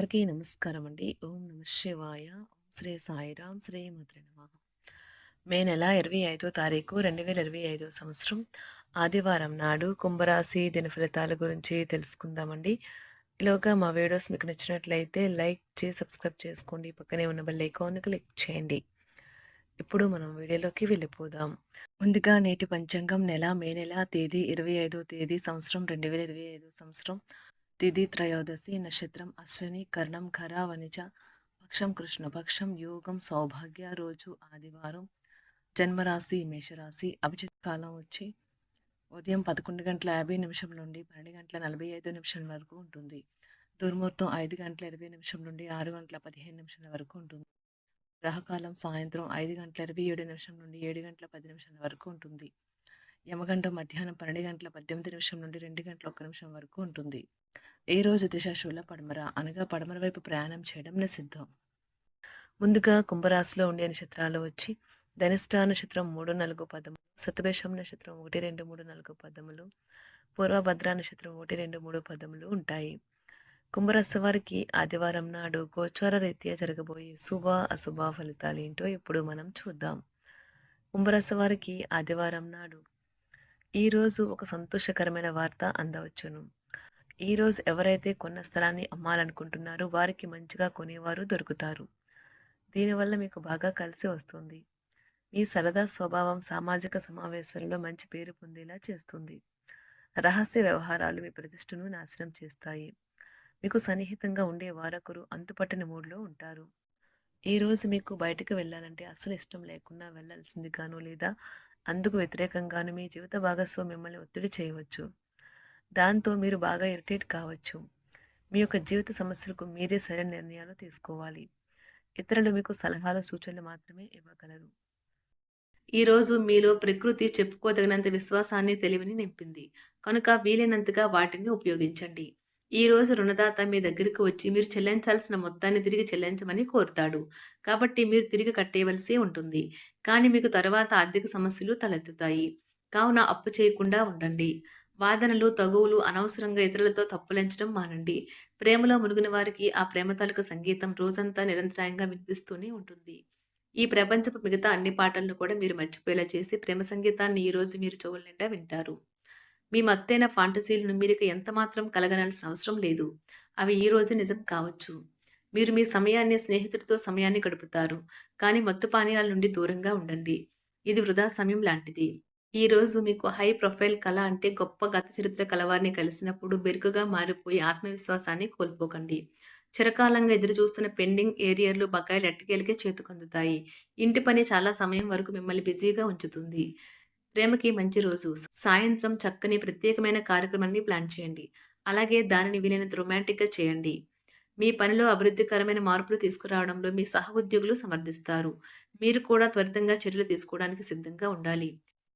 అందరికీ నమస్కారం అండి. ఓం నమ శివాయ. ఓం శ్రీ సాయిరామ్ శ్రీ మాత్రే నమ మే నెల 25 తారీఖు 2025 సంవత్సరం ఆదివారం నాడు కుంభరాశి దిన ఫలితాల గురించి తెలుసుకుందామండి. ఇలాగా మా వీడియోస్ మీకు నచ్చినట్లయితే లైక్ చేసి సబ్స్క్రైబ్ చేసుకోండి. పక్కనే ఉన్న బెల్ ఐకాన్ క్లిక్ చేయండి. ఇప్పుడు మనం వీడియోలోకి వెళ్ళిపోదాం. ముందుగా నేటి పంచాంగం నెల మే నెల తేదీ 25 తేదీ సంవత్సరం 2025 సంవత్సరం తిథి త్రయోదశి నక్షత్రం అశ్విని కర్ణం ఖర వనిజ పక్షం కృష్ణపక్షం యోగం సౌభాగ్య రోజు ఆదివారం జన్మరాశి మేషరాశి అభిజిత్ కాలం వచ్చి ఉదయం పదకొండు గంటల యాభై నిమిషం నుండి పన్నెండు గంటల నలభై ఐదు నిమిషాల వరకు ఉంటుంది. దుర్ముహూర్తం ఐదు గంటల ఇరవై నిమిషం నుండి ఆరు గంటల పదిహేను నిమిషాల వరకు ఉంటుంది. గ్రహకాలం సాయంత్రం ఐదు గంటల ఇరవై ఏడు నిమిషం నుండి ఏడు గంటల పది నిమిషాల వరకు ఉంటుంది. యమగండం మధ్యాహ్నం పన్నెండు గంటల పద్దెనిమిది నిమిషం నుండి రెండు గంటల ఒక్క నిమిషం వరకు ఉంటుంది. ఏ రోజు దిశాశూల పడమర? అనగా పడమర వైపు ప్రయాణం చేయడం నిషిద్ధం ముందుగా కుంభరాశిలో ఉండే నక్షత్రాలు వచ్చి ధనిష్ట నక్షత్రం మూడు నాలుగు పదములు సతభేషం నక్షత్రం ఒకటి రెండు మూడు నాలుగు పదములు పూర్వభద్ర నక్షత్రం ఒకటి రెండు మూడు పదములు ఉంటాయి. కుంభరాశి వారికి ఆదివారం నాడు గోచార రీత్యా జరగబోయే శుభ అశుభ ఫలితాలు ఏంటో ఇప్పుడు మనం చూద్దాం. కుంభరాశి వారికి ఆదివారం నాడు ఈరోజు ఒక సంతోషకరమైన వార్త అందవచ్చును. ఈరోజు ఎవరైతే కొన్న స్థలాన్ని అమ్మాలనుకుంటున్నారో వారికి మంచిగా కొనేవారు దొరుకుతారు. దీనివల్ల మీకు బాగా కలిసి వస్తుంది. మీ సరదా స్వభావం సామాజిక సమావేశాలలో మంచి పేరు పొందేలా చేస్తుంది. రహస్య వ్యవహారాలు మీ ప్రతిష్టను నాశనం చేస్తాయి. మీకు సన్నిహితంగా ఉండే వారొకరు అంతుపట్టని మూడ్లో ఉంటారు. ఈ రోజు మీకు బయటకు వెళ్ళాలంటే అసలు ఇష్టం లేకుండా వెళ్ళాల్సిందిగాను లేదా అందుకు వ్యతిరేకంగాను మీ జీవిత భాగస్వామి మిమ్మల్ని ఒత్తిడి చేయవచ్చు. దాంతో మీరు బాగా ఇరిటేట్ కావచ్చు. మీ యొక్క జీవిత సమస్యలకు మీరే సరైన నిర్ణయాలు తీసుకోవాలి. ఇతరులు మీకు సలహాలు సూచనలు మాత్రమే ఇవ్వగలరు. ఈరోజు మీలో ప్రకృతి చెప్పుకోదగినంత విశ్వాసాన్ని తెలివిని నింపింది. కనుక వీలైనంతగా వాటిని ఉపయోగించండి. ఈ రోజు రుణదాత మీ దగ్గరికి వచ్చి మీరు చెల్లించాల్సిన మొత్తాన్ని తిరిగి చెల్లించమని కోరుతాడు. కాబట్టి మీరు తిరిగి కట్టేయవలసి ఉంటుంది. కానీ మీకు తర్వాత ఆర్థిక సమస్యలు తలెత్తుతాయి. కావున అప్పు చేయకుండా ఉండండి. వాదనలు తగువులు అనవసరంగా ఇతరులతో తప్పులెంచడం మానండి. ప్రేమలో మునిగిన వారికి ఆ ప్రేమ తాలూకు సంగీతం రోజంతా నిరంతరాయంగా వినిపిస్తూనే ఉంటుంది. ఈ ప్రపంచపు మిగతా అన్ని పాటలను కూడా మీరు మర్చిపోయేలా చేసి ప్రేమ సంగీతాన్ని ఈ రోజు మీరు చెవుల నిండా వింటారు. మీ మత్తైన ఫాంటసీలను మీరిక ఎంతమాత్రం కలగనాల్సిన అవసరం లేదు. అవి ఈ రోజు నిజం కావచ్చు. మీరు మీ సమయాన్ని స్నేహితుడితో సమయాన్ని గడుపుతారు. కానీ మత్తు పానీయాల నుండి దూరంగా ఉండండి. ఇది వృధా సమయం లాంటిది. ఈ రోజు మీకు హై ప్రొఫైల్ కళ అంటే గొప్ప గత చరిత్ర కలవారిని కలిసినప్పుడు బెరుకుగా మారిపోయి ఆత్మవిశ్వాసాన్ని కోల్పోకండి. చిరకాలంగా ఎదురు చూస్తున్న పెండింగ్ ఏరియర్లు బకాయిలు ఎట్టకేలకే చేతుకందుతాయి. ఇంటి పని చాలా సమయం వరకు మిమ్మల్ని బిజీగా ఉంచుతుంది. ప్రేమకి మంచి రోజు. సాయంత్రం చక్కని ప్రత్యేకమైన కార్యక్రమాన్ని ప్లాన్ చేయండి. అలాగే దానిని వీలైనంత రొమాంటిక్గా చేయండి. మీ పనిలో అభివృద్ధికరమైన మార్పులు తీసుకురావడంలో మీ సహ ఉద్యోగులు సమర్థిస్తారు. మీరు కూడా త్వరితంగా చర్యలు తీసుకోవడానికి సిద్ధంగా ఉండాలి.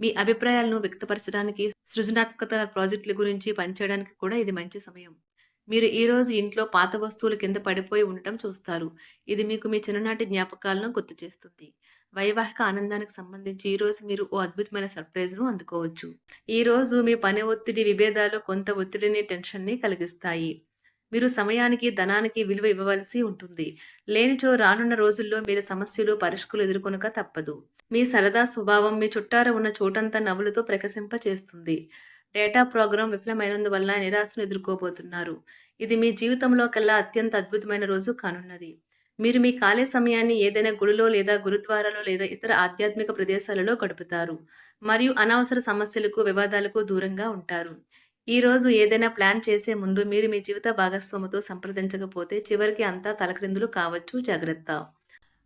మీ అభిప్రాయాలను వ్యక్తపరచడానికి, సృజనాత్మక ప్రాజెక్టుల గురించి పనిచేయడానికి కూడా ఇది మంచి సమయం. మీరు ఈరోజు ఇంట్లో పాత వస్తువులు కింద పడిపోయి ఉండటం చూస్తారు. ఇది మీకు మీ చిన్ననాటి జ్ఞాపకాలను గుర్తు చేస్తుంది. వైవాహిక ఆనందానికి సంబంధించి ఈరోజు మీరు ఓ అద్భుతమైన సర్ప్రైజ్‌ను అందుకోవచ్చు. ఈరోజు మీ పని ఒత్తిడి, విభేదాలు కొంత ఒత్తిడిని, టెన్షన్‌ని కలిగిస్తాయి. మీరు సమయానికి, ధనానికి విలువ ఇవ్వవలసి ఉంటుంది. లేనిచో రానున్న రోజుల్లో మీరు సమస్యలు, పరిష్కులు ఎదుర్కొనక తప్పదు. మీ సరదా స్వభావం మీ చుట్టార ఉన్న చోటంతా నవ్వులతో ప్రకాశింపచేస్తుంది. డేటా ప్రోగ్రాం విఫలమైనందువల్ల నిరాశను ఎదుర్కోబోతున్నారు. ఇది మీ జీవితంలో కల్లా అత్యంత అద్భుతమైన రోజు కానున్నది. మీరు మీ ఖాళీ సమయాన్ని ఏదైనా గుడిలో లేదా గురుద్వారాలో లేదా ఇతర ఆధ్యాత్మిక ప్రదేశాలలో గడుపుతారు. మరియు అనవసర సమస్యలకు, వివాదాలకు దూరంగా ఉంటారు. ఈరోజు ఏదైనా ప్లాన్ చేసే ముందు మీరు మీ జీవిత భాగస్వామితో సంప్రదించకపోతే చివరికి అంతా తలక్రిందులు కావచ్చు జాగ్రత్త.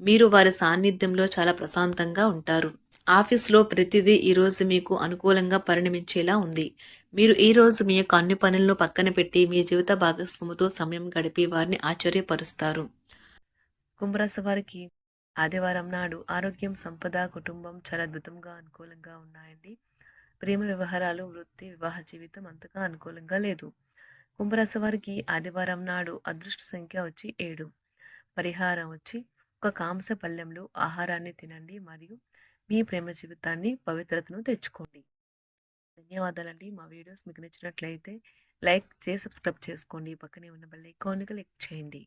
మీరు వారి సాన్నిధ్యంలో చాలా ప్రశాంతంగా ఉంటారు. ఆఫీస్‌లో ప్రతిదీ ఈరోజు మీకు అనుకూలంగా పరిణమించేలా ఉంది. మీరు ఈరోజు మీ యొక్క అన్ని పనులను పక్కన పెట్టి మీ జీవిత భాగస్వామితో సమయం గడిపి వారిని ఆశ్చర్యపరుస్తారు. కుంభరాశి వారికి ఆదివారం నాడు ఆరోగ్యం, సంపద, కుటుంబం చాలా అద్భుతంగా, అనుకూలంగా ఉన్నాయండి. ప్రేమ వ్యవహారాలు, వృత్తి, వివాహ జీవితం అంతగా అనుకూలంగా లేదు. కుంభరాశి వారికి ఆదివారం నాడు అదృష్ట సంఖ్య వచ్చి ఏడు పరిహారం వచ్చి ఒక కాంస పళ్ళెంలో ఆహారాన్ని తినండి మరియు మీ ప్రేమ జీవితాన్ని పవిత్రతను తెచ్చుకోండి. ధన్యవాదాలండి. మా వీడియోస్ మీకు నచ్చినట్లయితే లైక్ చేసి, సబ్స్క్రైబ్ చేసుకోండి. పక్కనే ఉన్న బెల్ ఐకాన్ క్లిక్ చేయండి.